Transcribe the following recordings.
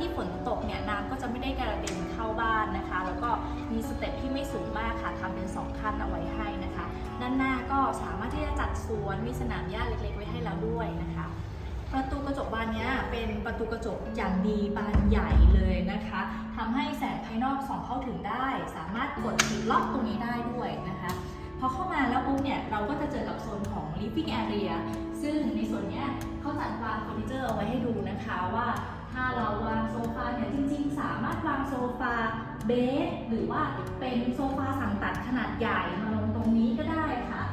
ที่ฝนตกเนี่ยน้ำก็จะไม่ได้กระเด็นเข้าบ้านนะคะ แล้วก็มีสเต็ปที่ไม่สูงมากค่ะทำเป็นสองขั้นเอาไว้ให้นะคะ ด้านหน้าก็สามารถที่จะจัดสวนมีสนามหญ้าเล็กๆ ไว้ให้แล้วด้วยนะคะ ประตูกระจกบานเนี้ยเป็นประตูกระจกอย่างดีบานใหญ่เลยนะคะทำให้แสงภายนอกส่องเข้าถึงได้ สามารถกดปิดล็อกตรงนี้ได้ด้วยนะคะพอเข้ามาแล้วปุ๊บเนี่ยเราก็จะเจอกับโซนของ living area ซึ่งในส่วนเนี้ยเขาจัดวางเฟอร์นิเจอร์เอาไว้ให้ดูนะคะว่า ถ้าเราวางโซฟาเนี่ยจริงๆ สามารถวางโซฟาเบสหรือว่าเป็นโซฟาสั่งตัดขนาดใหญ่มาลงตรงนี้ก็ได้ค่ะ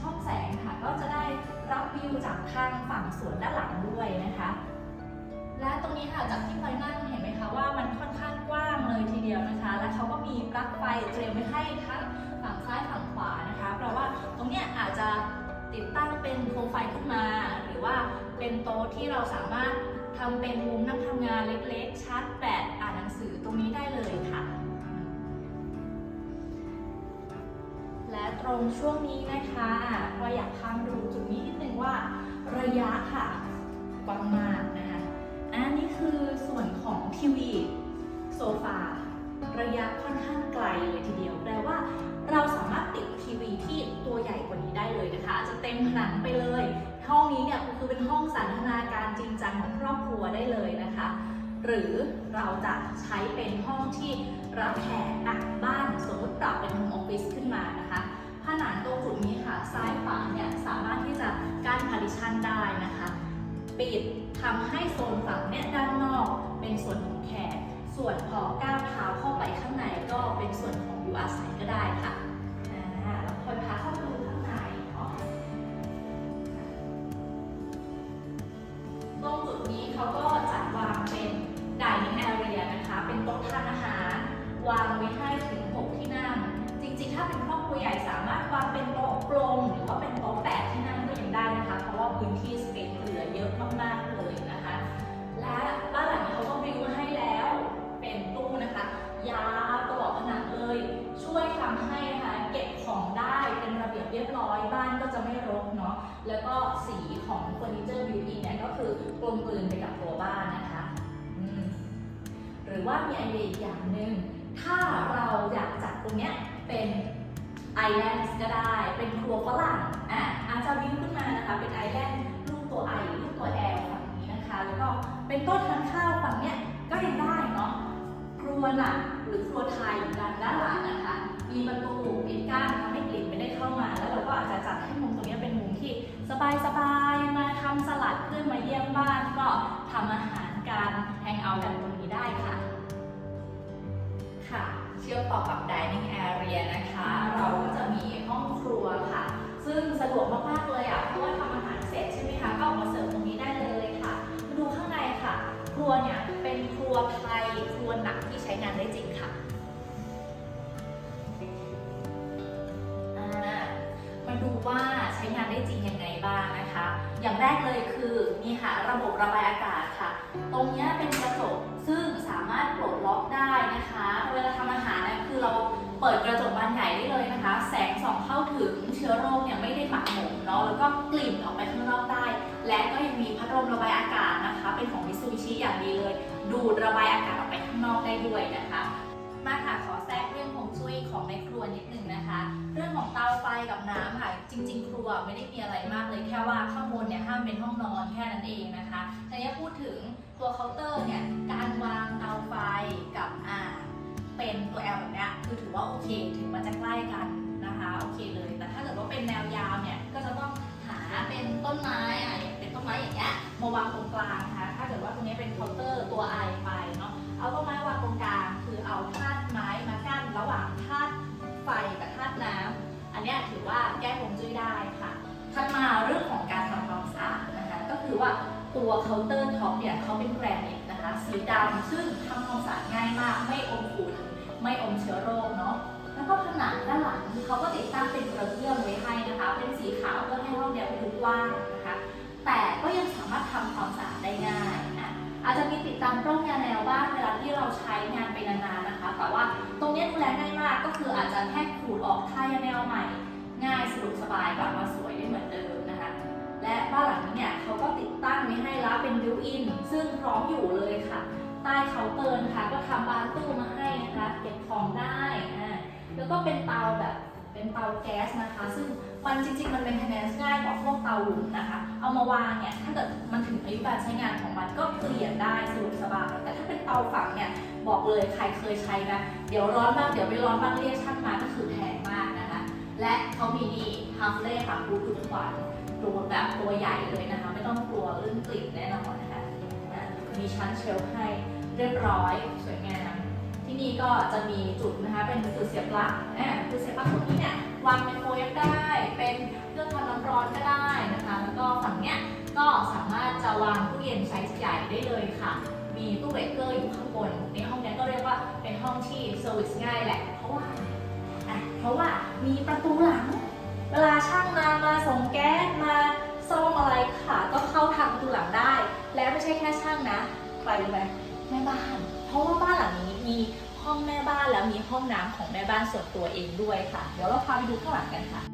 ช่องแสงค่ะก็จะได้รับวิวจากทางฝั่งสวนด้านหลังด้วยนะคะ และตรงนี้ค่ะจากที่พลอยนั่งเห็นไหมคะว่ามันค่อนข้างกว้างเลยทีเดียวนะคะ และเขาก็มีปลั๊กไฟเตรียมไว้ให้ทั้งฝั่งซ้ายฝั่งขวานะคะแปลว่าตรงเนี้ยอาจจะติดตั้งเป็นโคมไฟขึ้นมา หรือว่าเป็นโต๊ะที่เราสามารถ ทำเป็นมุมนั่งทำงานเล็กๆชาร์จแบตอ่านหนังสือตรงนี้ได้เลยค่ะ และตรงช่วงนี้นะคะเราอยากพามาดูจุดนี้นิดนึงว่าระยะค่ะกว้างมากนะคะอันนี้คือส่วนของทีวีโซฟาระยะค่อนข้างไกลเลยทีเดียวแปลว่า เราสามารถติดทีวีที่ตัวใหญ่กว่านี้ได้เลยนะคะอาจจะเต็มผนังไปเลย ห้องนี้เนี่ยคือเป็นห้องสันทนาการจริงจังของครอบครัวได้เลยนะคะ หรือเราจะใช้เป็นห้องที่รับแขกอะบ้านสมมติปรับเป็นโฮมออฟฟิศขึ้นมานะคะผนังตรงจุดนี้ค่ะ ซ้ายขวาเนี่ยสามารถที่จะกั้นพาริชันได้นะคะ ปิดทำให้โซนฝั่งเนี่ยด้านนอกเป็นส่วนของแขกส่วนพอก้าวเท้าเข้าไปข้างในก็เป็นส่วนของอยู่อาศัยก็ได้ค่ะ เขาก็จัดวางเป็น dining area นะคะ เป็นโต๊ะทานอาหาร วางไว้ให้ มีไอเดียอีกอย่างหนึ่งถ้าเราอยากจัดตรงเนี้ยเป็นไอแลนด์ก็ได้ เป็นครัวฝรั่งอะอาจจะวิวขึ้นมานะคะ เป็นไอแลนด์รูปตัวไอรูปตัวแอลฝั่งนี้นะคะ แล้วก็เป็นโต๊ะทานข้าวฝั่งเนี้ยก็ยังได้เนาะครัวหลักหรือครัวไทยด้านด้านหลังนะคะ มีประตูปิดกั้นทำให้กลิ่นไม่ได้เข้ามา แล้วเราก็อาจจะจัดให้มุมตรงนี้เป็นมุมที่สบายๆมาทำสลัดเพื่อนมาเยี่ยมบ้านก็ทำอาหารการแฮงเอาท์กันตรงนี้ได้ค่ะ ค่ะ เชื่อมต่อกับ dining area นะคะ เราก็จะมีห้องครัวค่ะ ซึ่งสะดวกมากๆเลยอะ เพราะว่าทำอาหารเสร็จใช่ไหมคะ ก็ออกมาเสิร์ฟตรงนี้ได้เลยค่ะ มาดูข้างในค่ะ ครัวเนี่ยเป็นครัวไทย ครัวหนักที่ใช้งานได้จริงค่ะมาดูว่าใช้งานได้จริงยังไงบ้างนะคะ อย่างแรกเลยคือนี่ค่ะระบบระบายอากาศค่ะ ตรงนี้เป็นกระจกซึ่งสามารถปลดล็อก ก็กลิ่นออกไปข้างนอกได้ และก็ยังมีพัดลมระบายอากาศนะคะ เป็นของมิซูบิชิอย่างดีเลย ดูดระบายอากาศออกไปข้างนอกได้ด้วยนะคะ มาค่ะขอแทรกเรื่องของจุ้ยของในครัวนิดนึงนะคะ เรื่องของเตาไฟกับน้ำค่ะ จริง ๆ ครัวไม่ได้มีอะไรมากเลยแค่ว่าข้างบนเนี่ยห้ามเป็นห้องนอนแค่นั้นเองนะคะทีนี้พูดถึงตัวเคาน์เตอร์เนี่ยการวางเตาไฟกับอ่างเป็นตัว L แบบนี้คือถือว่าโอเค ถึงมันจะใกล้กันนะคะโอเคเลย แต่ถ้าเกิดว่าเป็นแนวยาวเนี่ยก็จะต้อง เป็นต้นไม้อะอย่างเป็นต้นไม้อย่างเงี้ยมาวางตรงกลางนะคะถ้าเกิดว่าตรงนี้เป็นเคาน์เตอร์ตัว I ไปเนาะเอาต้นไม้วางตรงกลาง คือเอาธาตุไม้มากั้นระหว่างธาตุไฟกับธาตุน้ำอันนี้ถือว่าแก้ฮวงจุ้ยได้ค่ะถัดมาเรื่องของการทำความสะอาดนะคะก็คือว่าตัวเคาน์เตอร์ท็อปเนี่ยเขาเป็นแกรนิตนะคะสีดำซึ่งทำความสะอาดง่ายมาก ไม่อมฝุ่นไม่อมเชื้อโรคเนาะ แล้วก็ผนังด้านหลังเขาก็ติดตั้งเป็นกระเบื้องไว้ให้นะคะ เป็นสีขาวเพื่อให้ห้องเนี่ยเป็นดูกว้างนะคะ แต่ก็ยังสามารถทำความสะอาดได้ง่ายนะอาจจะมีติดตั้งกล้องยาแนวบ้างเวลาที่เราใช้งานไปนานๆนะคะ แต่ว่าตรงนี้ดูแลง่ายมากก็คืออาจจะแค่ขูดออกท่ายาแนวใหม่ ง่ายสะดวกสบายกลับมาสวยได้เหมือนเดิมนะคะ และบ้านหลังนี้เนี่ยเขาก็ติดตั้งไว้ให้แล้วเป็นบิวอิน ซึ่งพร้อมอยู่เลยค่ะใต้เคาน์เตอร์นะคะก็ทำบานตู้มาให้นะคะ เก็บของได้อ่า แล้วก็เป็นเตาแบบเป็นเตาแก๊สนะคะ ซึ่งมันจริง ๆ มันเป็น maintenance ง่ายกว่าพวกเตาหลุมนะคะ เอามาวางเนี่ยถ้าเกิดมันถึงอายุการใช้งานของมันก็เปลี่ยนได้สะดวกสบายแต่ถ้าเป็นเตาฝังเนี่ยบอกเลยใครเคยใช้นะเดี๋ยวร้อนบ้างเดี๋ยวไม่ร้อนบ้างเรียกช่างมาก็คือแพงมากนะคะ และเขามีนี่ฮัฟเล่ค่ะบูทูธควันตัวแบบตัวใหญ่เลยนะคะ ไม่ต้องกลัวเรื่องกลิ่นแน่นอนนะคะอะมีชั้นเชลฟ์ให้เรียบร้อยสวยงาม ที่นี่ก็จะมีจุดนะคะเป็นจุดเสียบปลั๊กอ่าจุดเสียบปลั๊กตรงนี้เนี่ยวางเป็นโฟเอฟได้ เป็นเครื่องทำน้ำร้อนก็ได้นะคะ แล้วก็ฝั่งเนี้ยก็สามารถจะวางตู้เย็นไซส์ใหญ่ได้เลยค่ะ มีตู้เบรกเกอร์อยู่ข้างบน ในห้องนี้ก็เรียกว่าเป็นห้องที่เซอร์วิสง่ายแหละ เพราะว่าอะเพราะว่ามีประตูหลัง เวลาช่างมามาส่งแก๊สมาซ่อมอะไรค่ะ ก็เข้าทางประตูหลังได้ และไม่ใช่แค่ช่างนะ ใครรู้ไหมแม่บ้าน ราะว่าบ้านหลังนี้มีห้องแม่บ้านแล้วมีห้องน้ำของแม่บ้านส่วนตัวเองด้วยค่ะ เดี๋ยวเราพาไปดูข้างหลังกันค่ะ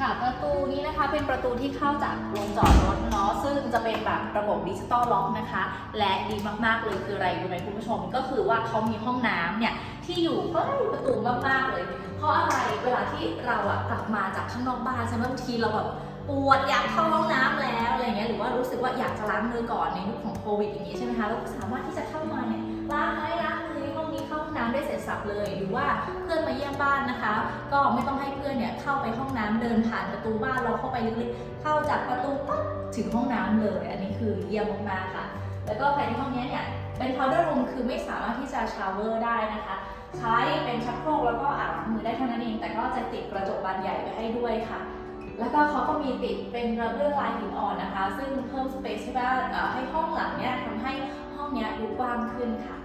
ค่ะประตูนี้นะคะเป็นประตูที่เข้าจากโรงจอดรถเนาะซึ่งจะเป็นแบบระบบดิจิตอลล็อกนะคะ และดีมากๆเลยคืออะไรรู้ไหมคุณผู้ชม ก็คือว่าเขามีห้องน้ำเนี่ยที่อยู่ใกล้ประตูมากๆเลย เพราะอะไรเวลาที่เราอะกลับมาจากข้างนอกบ้านใช่ไหมบางทีเราแบบปวดอยากเข้าห้องน้ำแล้วอะไรเงี้ยหรือว่ารู้สึกว่าอยากจะล้างมือก่อนในยุคของโควิดอย่างนี้ใช่ไหมคะเราก็สามารถที่จะ ได้เสร็จสับเลย หรือว่าเพื่อนมาเยี่ยมบ้านนะคะ ก็ไม่ต้องให้เพื่อนเนี่ยเข้าไปห้องน้ำเดินผ่านประตูบ้านเราเข้าไปลึกๆเข้าจากประตูปั๊บถึงห้องน้ำเลย อันนี้คือเยี่ยมมากๆค่ะ แล้วก็ภายในห้องนี้เนี่ยเป็น powder room คือไม่สามารถที่จะชาวเวอร์ได้นะคะ ใช้เป็นชักโครกแล้วก็อาบน้ำมือได้เท่านั้นเอง แต่ก็จะติดกระจกบานใหญ่ไว้ให้ด้วยค่ะแล้วก็เขาก็มีติดเป็นกระเบื้องลายหินอ่อนนะคะ ซึ่งเพิ่มสเปซให้บ้านให้ห้องหลังเนี่ยทำให้ห้องเนี้ยดูกว้างขึ้นค่ะ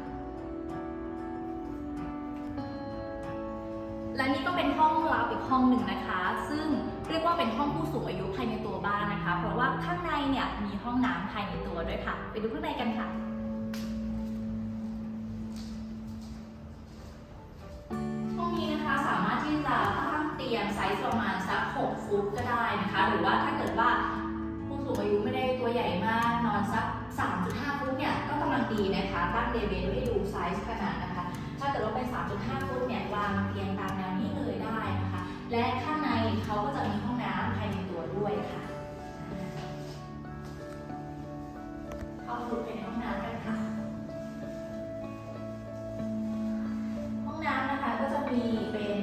และนี่ก็เป็นห้องลับอีกห้องหนึ่งนะคะ ซึ่งเรียกว่าเป็นห้องผู้สูงอายุภายในตัวบ้านนะคะ เพราะว่าข้างในเนี่ยมีห้องน้ำภายในตัวด้วยค่ะ ไปดูข้างในกันค่ะห้องนี้นะคะสามารถที่จะตั้งเตียงไซส์ประมาณสัก6ฟุตก็ได้นะคะ หรือว่าถ้าเกิดว่าผู้สูงอายุไม่ได้ตัวใหญ่มากนอนสัก 3.5ฟุตเนี่ยก็กำลังดีนะคะตั้งเดเบลให้ดูไซส์ขนาด ถ้าเกิดว่าเป็น 3.5 ฟุตเนี่ยวางเตียงตามแนวนี้เลยได้นะคะ และข้างในเขาก็จะมีห้องน้ำภายในตัวด้วยค่ะเข้าดูภายในห้องน้ำกันค่ะ ห้องน้ำนะคะก็จะมีเป็น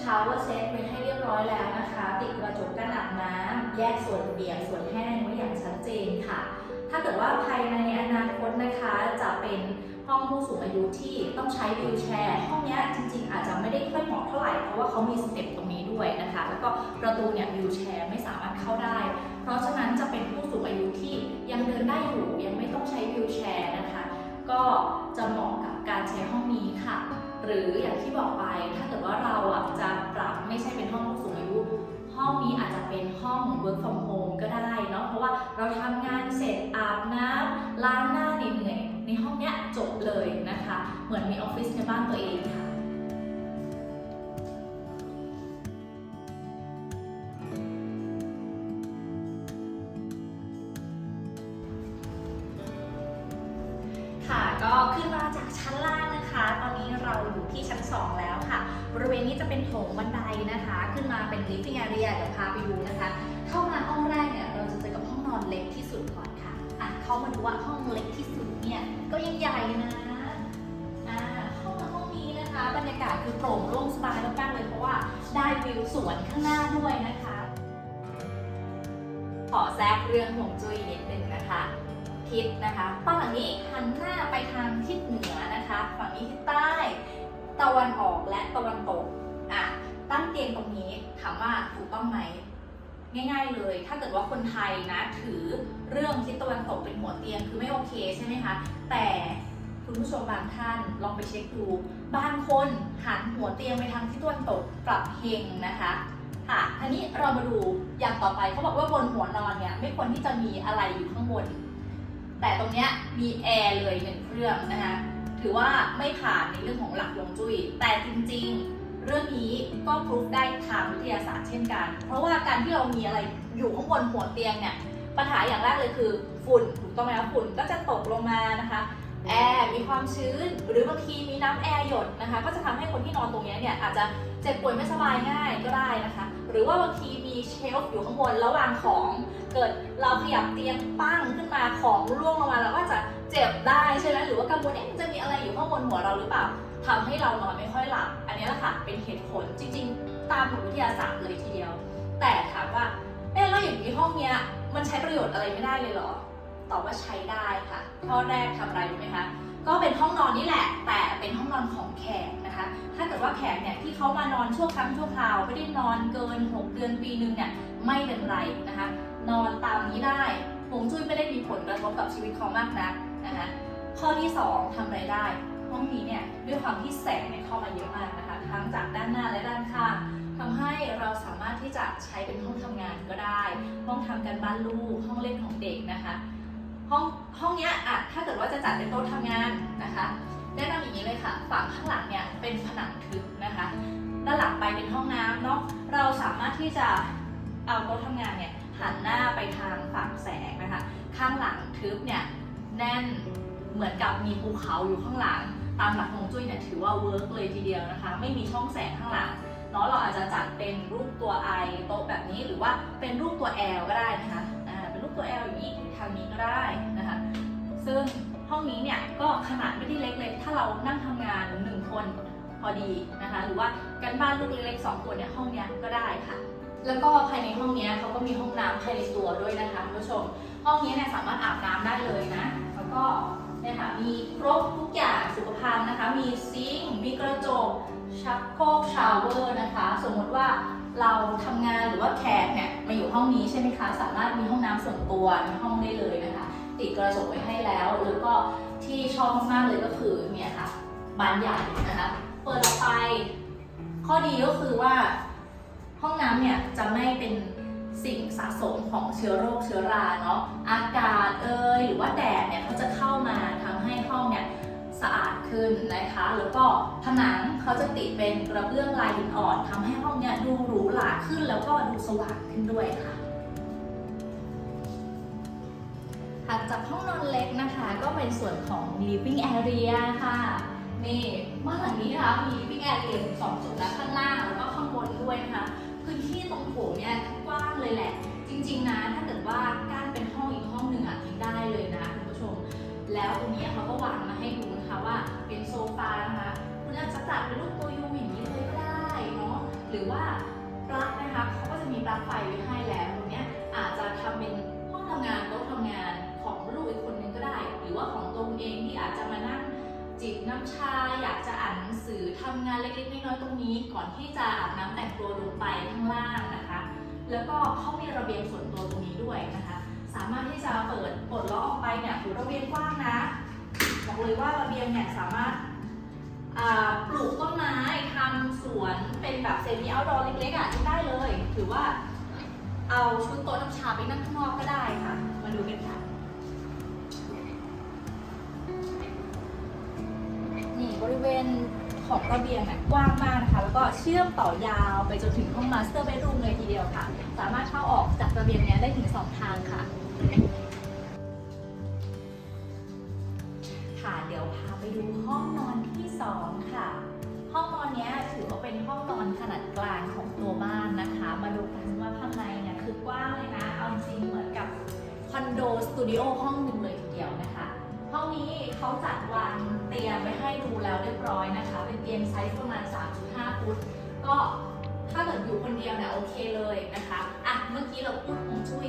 ชาวเวอร์เซตไว้ให้เรียบร้อยแล้วนะคะ ติดกระจกกันอาบน้ำแยกส่วนเปียกส่วนแห้งไว้อย่างชัดเจนค่ะ ถ้าเกิดว่าภายในอนาคตนะคะจะเป็น ห้องผู้สูงอายุที่ต้องใช้วิวแชร์ห้องนี้จริง ๆ อาจจะไม่ได้ค่อยเหมาะเท่าไหร่เพราะว่าเขามีสเต็ปตรงนี้ด้วยนะคะ แล้วก็ประตูเนี่ยวิวแชร์ไม่สามารถเข้าได้ เพราะฉะนั้นจะเป็นผู้สูงอายุที่ยังเดินได้อยู่ยังไม่ต้องใช้วิวแชร์นะคะ ก็จะเหมาะกับการใช้ห้องนี้ค่ะ หรืออย่างที่บอกไปถ้าเกิดว่าเราอะจะปรับไม่ใช่เป็นห้องผู้สูงอายุห้องนี้อาจจะเป็นห้อง work from home ก็ได้เนาะเพราะว่าเราทำงานเสร็จอาบน้ำล้างหน้าเหนื่อย ในห้องเนี้ยจบเลยนะคะ เหมือนมีออฟฟิศในบ้านตัวเองค่ะค่ะก็ขึ้นมาจากชั้นล่างนะคะ ตอนนี้เราอยู่ที่ชั้น 2 แล้วค่ะ บริเวณนี้จะเป็นโถงบันไดนะคะ ขึ้นมาเป็นลิฟต์แอเรียเดี๋ยวพาไปดูนะคะ เข้ามาห้องแรกเนี่ยเราจะเจอกับห้องนอนเล็กที่สุดก่อน เขามาดูว่าห้องเล็กที่สุดเนี่ยก็ยังใหญ่นะอ่าห้องห้องนี้นะคะ บรรยากาศคือโปร่งโล่งสบายมากๆเลยเพราะว่าได้วิวสวนข้างหน้าด้วยนะคะ ขอแทรกเรื่องหงจุ้ยนิดนึงนะคะทิศนะคะฝั่งนี้หันหน้าไปทางทิศเหนือนะคะ ฝั่งนี้ทิศใต้ ตะวันออกและตะวันตกอะตั้งเตียงตรงนี้ถามว่าถูกต้องไหม ง่าย ๆ เลย ถ้าเกิดว่าคนไทยนะถือเรื่องทิศตะวันตกเป็นหัวเตียงคือไม่โอเคใช่ไหมคะ แต่คุณผู้ชมบางท่านลองไปเช็คดู บางคนหันหัวเตียงไปทางทิศตะวันตกกลับเฮงนะคะค่ะทีนี้เรามาดูอย่างต่อไปเขาบอกว่าบนหัวนอนเนี่ยไม่ควรที่จะมีอะไรอยู่ข้างบน แต่ตรงเนี้ยมีแอร์เลยหนึ่งเครื่องนะคะถือว่าไม่ผ่านในเรื่องของหลักฮวงจุ้ยแต่จริงๆ เรื่องนี้ก็พิสูจได้ทางวิทยาศาสตร์เช่นกัน เพราะว่าการที่เรามีอะไรอยู่ข้างบนหัวเตียงเนี่ยปัญหาอย่างแรกเลยคือฝุ่นถูกต้องไหมคะฝุ่นก็จะตกลงมานะคะแอร์มีความชื้น หรือบางทีมีน้ำแอร์หยดนะคะ ก็จะทำให้คนที่นอนตรงนี้เนี่ยอาจจะเจ็บป่วยไม่สบายง่ายก็ได้นะคะ หรือว่าบางทีมีเชลฟ์อยู่ข้างบนแล้ววางของ เกิดเราขยับเตียงปั้งขึ้นมาของร่วงลงมาเราก็จะเจ็บได้ใช่ไหมหรือว่ากังวลเอ๊ะมันจะมีอะไรอยู่ข้างบนหัวเราหรือเปล่า ทำให้เรานอนไม่ค่อยหลับ อันนี้แหละค่ะเป็นเหตุผลจริงๆ ตามหลักวิทยาศาสตร์เลยทีเดียว แต่ถามว่าเอ๊ะแล้วอย่างนี้ห้องเนี้ยมันใช้ประโยชน์อะไรไม่ได้เลยเหรอตอบว่าใช้ได้ค่ะ ข้อแรกทำอะไรรู้ไหมคะก็เป็นห้องนอนนี่แหละ แต่เป็นห้องนอนของแขกนะคะ ถ้าเกิดว่าแขกเนี่ยที่เขามานอนชั่วครั้งชั่วคราวไม่ได้นอนเกิน 6 เดือนปีนึงเนี่ยไม่เป็นไรนะคะ นอนตามนี้ได้ฮวงจุ้ยไม่ได้มีผลกระทบกับชีวิตเขามากนักนะคะข้อที่ 2ทำอะไรได้ ห้องนี้เนี่ยด้วยความที่แสงเนี่ยเข้ามาเยอะมากนะคะ ทั้งจากด้านหน้าและด้านข้างทำให้เราสามารถที่จะใช้เป็นห้องทำงานก็ได้ ห้องทำการบ้านลูก ห้องเล่นของเด็กนะคะ ห้องห้องเนี้ยอะถ้าเกิดว่าจะจัดเป็นโต๊ะทำงานนะคะแนะนำอย่างนี้เลยค่ะ ฝั่งข้างหลังเนี่ยเป็นผนังทึบนะคะ ด้านหลังไปเป็นห้องน้ำเนาะ เราสามารถที่จะเอาโต๊ะทำงานเนี่ยหันหน้าไปทางฝั่งแสงนะคะ ข้างหลังทึบเนี่ยแน่นเหมือนกับมีภูเขาอยู่ข้างหลัง ตามหลักฮวงจุ้ยเนี่ยถือว่าเวิร์กเลยทีเดียวนะคะ ไม่มีช่องแสงข้างหลังเนาะเราอาจจะจัดเป็นรูปตัวไอโต๊ะแบบนี้หรือว่าเป็นรูปตัวแอลก็ได้นะคะอ่าเป็นรูปตัวแอลอย่างนี้ทางนี้ก็ได้นะคะ ซึ่งห้องนี้เนี่ยก็ขนาดไม่ได้เล็กเลยถ้าเรานั่งทำงานหนึ่งคนพอดีนะคะ หรือว่ากันบ้านลูกเล็กๆสองคนเนี่ยห้องเนี้ยก็ได้ค่ะแล้วก็ภายในห้องนี้เขาก็มีห้องน้ำภายในตัวด้วยนะคะคุณผู้ชม ห้องนี้เนี่ยสามารถอาบน้ำได้เลยนะ แล้วก็ เนี่ยค่ะมีครบทุกอย่างสุขภัณฑ์นะคะ มีซิงค์มีกระจกชักโครกชาวเวอร์นะคะ สมมติว่าเราทำงานหรือว่าแขกเนี่ยมาอยู่ห้องนี้ใช่ไหมคะ สามารถมีห้องน้ำส่วนตัวในห้องได้เลยนะคะ ติดกระจกไว้ให้แล้วแล้วก็ที่ชอบมากๆเลยก็คือเนี่ยค่ะบานใหญ่นะคะเปิดออกไป ข้อดีก็คือว่าห้องน้ำเนี่ยจะไม่เป็น สิ่งสะสมของเชื้อโรคเชื้อราเนาะอากาศเอ่ยหรือว่าแดดเนี่ยเขาจะเข้ามาทำให้ห้องเนี่ยสะอาดขึ้นนะคะแล้วก็ผนังเขาจะติดเป็นกระเบื้องลายหินอ่อนทำให้ห้องเนี้ยดูหรูหราขึ้น แล้วก็ดูสว่างขึ้นด้วยค่ะถัดจากห้องนอนเล็กนะคะก็เป็นส่วนของ living area ค่ะนี่บ้านหลังนี้นะคะมี living area สองจุดนะข้างล่างแล้วก็ข้างบนด้วยนะคะพื้นที่ตรงโถงเนี่ย เลยแหละ จริง ๆ นะ ถ้าเกิดว่ากั้นเป็นห้องอีกห้องหนึ่งอะยังได้เลยนะคุณผู้ชม แล้วตรงนี้เขาก็วางมาให้ดูนะคะว่าเป็นโซฟานะคะคุณอาจจะจัดเป็นรูปตัวยูอย่างนี้เลยก็ได้เนาะหรือว่าปลั๊กนะคะเขาก็จะมีปลั๊กไฟไว้ให้แล้วตรงนี้อาจจะทำเป็นห้องทำงานโต๊ะทำงานของลูกอีกคนนึงก็ได้ หรือว่าของตัวเองที่อาจจะมานั่งจิบน้ำชาอยากจะอ่านหนังสือทำงานเล็กๆน้อยๆตรงนี้ ก่อนที่จะอาบน้ำแต่งตัวลงไปข้างล่างนะคะ แล้วก็เขามีระเบียงส่วนตัวตรงนี้ด้วยนะคะ สามารถที่จะเปิดปลดล็อกออกไปเนี่ยถือระเบียงกว้างนะ บอกเลยว่าระเบียงเนี่ยสามารถปลูกต้นไม้ทำสวนเป็นแบบเซมิเอาท์ดอร์เล็กๆอะได้เลยถือว่าเอาชุดโต๊ะน้ำชาไปนั่งข้างนอกก็ได้ค่ะ มาดูกันค่ะ นี่บริเวณ ของระเบียงเนี่ยกว้างมากนะคะ แล้วก็เชื่อมต่อยาวไปจนถึงห้องมาสเตอร์เบดรูมเลยทีเดียวค่ะ สามารถเข้าออกจากระเบียงเนี้ยได้ถึงสองทางค่ะ ค่ะ เดี๋ยวพาไปดูห้องนอนที่สองค่ะ ห้องนอนเนี้ยถือว่าเป็นห้องนอนขนาดกลางของตัวบ้านนะคะ มาดูกันว่าข้างในเนี่ยคือกว้างเลยนะ เอาจริงเหมือนกับคอนโดสตูดิโอห้องหนึ่ง ห้องนี้เขาจัดวางเตียงไว้ให้ดูแล้วเรียบร้อยนะคะ เป็นเตียงไซส์ประมาณ 3.5 ฟุต ก็ถ้าเกิดอยู่คนเดียวเนี่ยโอเคเลยนะคะ อะ เมื่อกี้เราพูดฮวงจุ้ย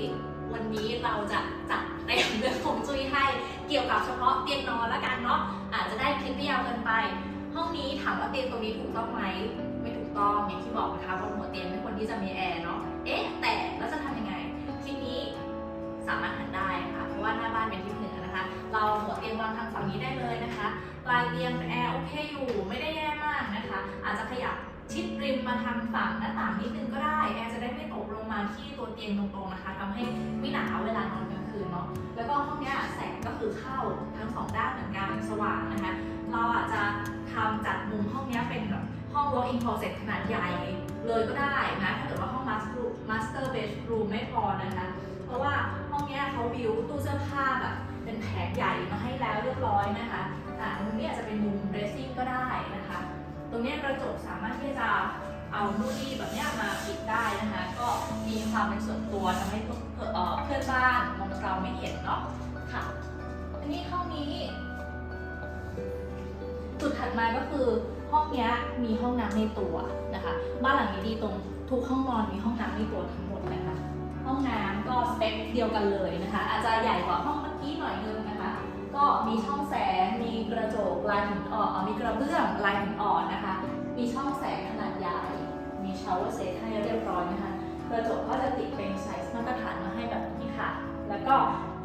วันนี้เราจะจัดเต็มเรื่องฮวงจุ้ยให้เกี่ยวกับเฉพาะเตียงนอนละกันเนาะ อาจจะได้คลิปไม่ยาวเกินไป ห้องนี้ถามว่าเตียงตรงนี้ถูกต้องไหม ไม่ถูกต้องอย่างที่บอกนะคะบนหัวเตียงไม่ควรที่จะมีแอร์เนาะ เอ๊ะ แต่แล้วจะทำยังไง ทีนี้สามารถหันได้ค่ะ เพราะว่าหน้าบ้านเป็นทิศ เราหัวเตียงวางทางฝั่งนี้ได้เลยนะคะ ปลายเตียงแอร์โอเคอยู่ไม่ได้แย่มากนะคะ อาจจะขยับชิดริมมาทางฝั่งหน้าต่างนิดนึงก็ได้แอร์จะได้ไม่ตกลงมาที่ตัวเตียงตรงๆนะคะทำให้ไม่หนาวเวลานอนกลางคืนเนาะแล้วก็ห้องนี้แสงก็คือเข้าทั้งสองด้านเหมือนกันสว่างนะคะ เราอาจจะทำจัดมุมห้องนี้เป็นแบบห้อง walk-in closet ขนาดใหญ่เลยก็ได้นะถ้าเกิดว่าห้อง master master bedroom ไม่พอนะคะ เพราะว่าห้องนี้เขาบิวตู้เสื้อผ้าแบบ เป็นแผงใหญ่มาให้แล้วเรียบร้อยนะคะอ่าตรงนี้อาจจะเป็นมุม dressing ก็ได้นะคะ ตรงนี้กระจกสามารถที่จะเอามูดี้แบบนี้มาปิดได้นะคะ ก็มีความเป็นส่วนตัวทำให้เพื่อนบ้านมองเราไม่เห็นเนาะค่ะอันนี้ห้องนี้ จุดถัดมาก็คือห้องนี้มีห้องน้ำในตัวนะคะ บ้านหลังนี้ดีตรงทุกห้องนอนมีห้องน้ำในตัวทั้งหมดนะคะห้องน้ำก็สเปคเดียวกันเลยนะคะ อาจจะใหญ่กว่าห้อง กี้หน่อยนึงนะคะ ก็มีช่องแสง มีกระจกลายหินอ่อนมีกระเบื้องลายหินอ่อนนะคะ มีช่องแสงขนาดใหญ่ มีชาวเวอร์เซตให้เรียบร้อยนะคะ กระจกก็จะติดเป็นไซส์มาตรฐานมาให้แบบนี้ค่ะ แล้วก็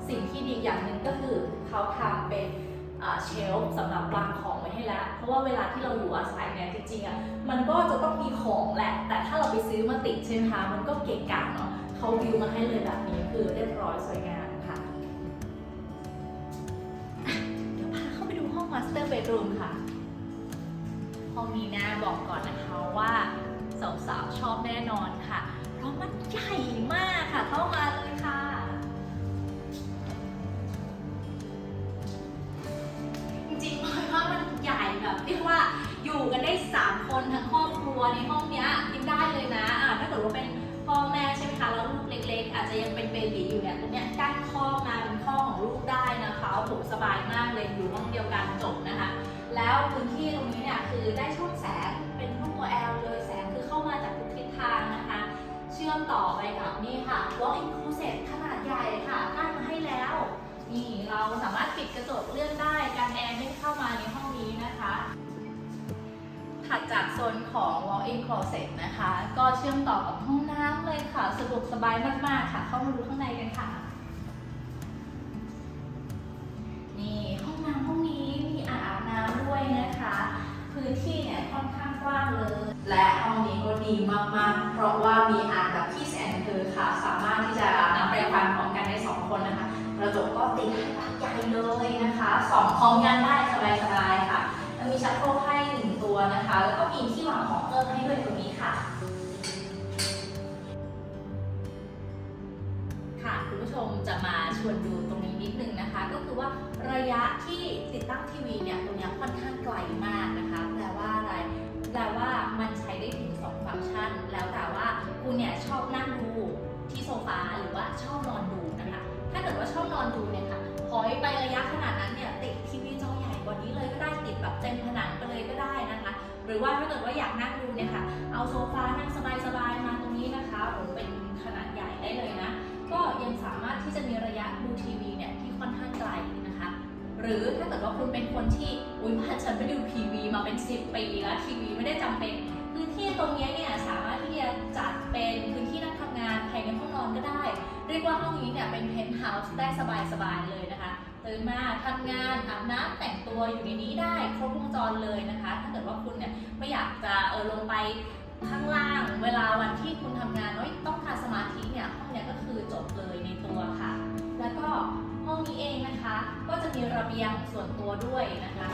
สิ่งที่ดีอย่างหนึ่งก็คือเขาทำเป็นเชลฟ์สำหรับวางของไว้ให้แล้ว เพราะว่าเวลาที่เราอยู่อาศัยเนี่ยจริงๆอะมันก็จะต้องมีของแหละ แต่ถ้าเราไปซื้อมาติดใช่ไหมคะมันก็เกะกะเนาะเขาวิวมาให้เลยแบบนี้คือเรียบร้อยสวยงาม Master Bedroom ค่ะ ห้องนี้นะบอกก่อนนะคะว่าสาวๆชอบแน่นอนค่ะ เพราะมันใหญ่มากค่ะ เข้ามาเลยค่ะจริงๆเลยว่ามันใหญ่แบบเรียกว่าอยู่กันได้ 3 คนทั้งครอบครัวในห้องเนี้ยกินได้เลยนะอะถ้าเกิดว่าเป็นพ่อแม่ใช่ไหมคะแล้วลูกเล็ก ๆ อาจจะยังเป็นเบบีอยู่เนี่ยตรงเนี้ยกั้นข้อมาเป็นข้อของลูกได้ โอ้โหสบายมากเลยอยู่ห้องเดียวกันจบนะคะ แล้วพื้นที่ตรงนี้เนี่ยคือได้ช่องแสงเป็นรูปตัว L เลยแสงคือเข้ามาจากทุกทิศทางนะคะ เชื่อมต่อไปกับนี่ค่ะ walk-in closet ขนาดใหญ่ค่ะกั้นมาให้แล้วนี่เราสามารถปิดกระจกเลื่อนได้การแอร์ไม่เข้ามาในห้องนี้นะคะถัดจากโซนของ walk-in closet นะคะ ก็เชื่อมต่อกับห้องน้ำเลยค่ะ สะดวกสบายมาก ๆ ค่ะ เข้ามาดูข้างในกันค่ะ นี่ห้องน้ำห้องนี้มีอ่างอาบน้ำด้วยนะคะ พื้นที่เนี่ยค่อนข้างกว้างเลย และห้องนี้ก็ดีมากๆ เพราะว่ามีอ่างกับพี่แสนเธอค่ะ สามารถที่จะอาบน้ำแปรงฟันพร้อมกันได้สองคนนะคะกระจกก็ติดให้บานใหญ่เลยนะคะสองพร้อมกันได้สบายๆค่ะมีชักโครกให้หนึ่งตัวนะคะ แล้วก็มีที่วางของเพิ่มให้ด้วยตรงนี้ค่ะ ผู้ชมจะมาชวนดูตรงนี้นิดนึงนะคะ ก็คือว่าระยะที่ติดตั้งทีวีเนี่ยตรงนี้ค่อนข้างไกลมากนะคะแปลว่าอะไรแปลว่ามันใช้ได้ถึงสองฟังก์ชัน แล้วแต่ว่าคุณเนี่ยชอบนั่งดูที่โซฟาหรือว่าชอบนอนดูนะคะ ถ้าเกิดว่าชอบนอนดูเนี่ยค่ะขอให้ไประยะขนาดนั้นเนี่ยติดทีวีจอใหญ่กว่านี้เลยก็ได้ติดแบบเต็มผนังไปเลยก็ได้นะคะ หรือว่าถ้าเกิดว่าอยากนั่งดูเนี่ยค่ะเอาโซฟา ที่จะมีระยะดูทีวีเนี่ยที่ค่อนข้างไกลนะคะ หรือถ้าเกิดว่าคุณเป็นคนที่อุ้ยบ้านฉันไปดูทีวีมาเป็น 10 ปีแล้วทีวีไม่ได้จำเป็นพื้นที่ตรงนี้เนี่ยสามารถที่จะจัดเป็นพื้นที่นั่งทำงานภายในห้องนอนก็ได้ เรียกว่าห้องนี้เนี่ยเป็นเพนท์เฮาส์ได้สบายๆเลยนะคะตื่นมาทำงานอาบน้ำแต่งตัวอยู่ในนี้ได้ครบวงจรเลยนะคะ ถ้าเกิดว่าคุณเนี่ยไม่อยากจะเออลงไป ข้างล่างเวลาวันที่คุณทำงานน้อยต้องการสมาธิเนี่ยห้องเนี้ยก็คือจบเลยในตัวค่ะ แล้วก็ห้องนี้เองนะคะ ก็จะมีระเบียงส่วนตัวด้วยนะคะ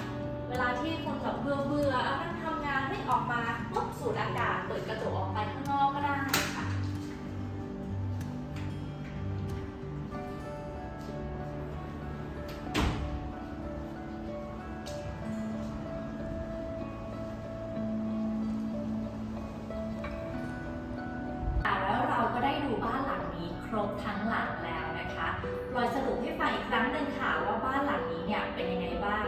เวลาที่คนแบบเบื่อเบื่อเอานั่งทำงานไม่ออกมาปุ๊บสูดอากาศเปิดกระจกออกไปข้างนอกก็ได้ นะคะรอยสรุปให้ฟังอีกครั้งหนึ่งค่ะว่าบ้านหลังนี้เนี่ยเป็นยังไงบ้าง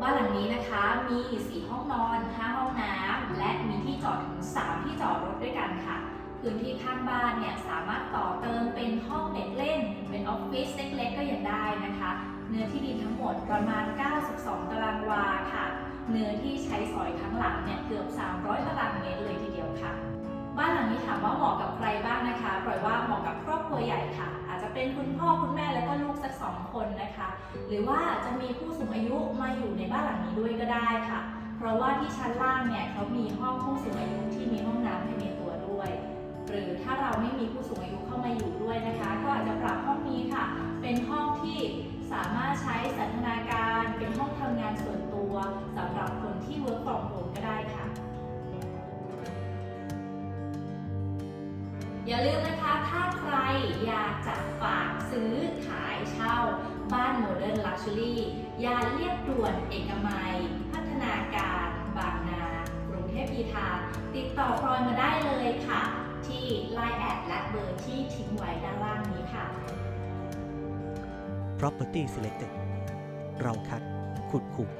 บ้านหลังนี้นะคะมี4ห้องนอน5ห้องน้ำและมีที่จอดถึง3ที่จอดรถด้วยกันค่ะ พื้นที่ข้างบ้านเนี่ยสามารถต่อเติมเป็นห้องเด็กเล่น เป็นออฟฟิศเล็กๆก็ยังได้นะคะ เนื้อที่ดินทั้งหมดประมาณ 92 ตารางวาค่ะ เนื้อที่ใช้สอยทั้งหลังเนี่ยเกือบ 300 ตารางเมตรเลยทีเดียวค่ะ บ้านหลังนี้ถามว่าเหมาะกับใครบ้างนะคะปล่อยว่าเหมาะกับครอบครัวใหญ่ค่ะ จะเป็นคุณพ่อคุณแม่แล้วก็ลูกสักสองคนนะคะ หรือว่าจะมีผู้สูงอายุมาอยู่ในบ้านหลังนี้ด้วยก็ได้ค่ะ เพราะว่าที่ชั้นล่างเนี่ยเขามีห้องผู้สูงอายุที่มีห้องน้ำให้ในตัวด้วย หรือถ้าเราไม่มีผู้สูงอายุเข้ามาอยู่ด้วยนะคะ ก็อาจจะปรับห้องนี้ค่ะ เป็นห้องที่สามารถใช้สันทนาการ เป็นห้องทำงานส่วนตัวสำหรับคนที่ work from home ก็ได้ค่ะ อย่าลืมนะคะถ้าใครอยากจะฝากซื้อขายเช่า บ้านโมเดิร์นลักชัวรี่ยานเรียบด่วนเอกมัย พัฒนาการบางนากรุงเทพีทา ติดต่อพลอยมาได้เลยค่ะ ที่ Line แอดและเบอร์ที่ทิ้งไว้ด้านล่างนี้ค่ะ Property Selected เราคัดขุดคุม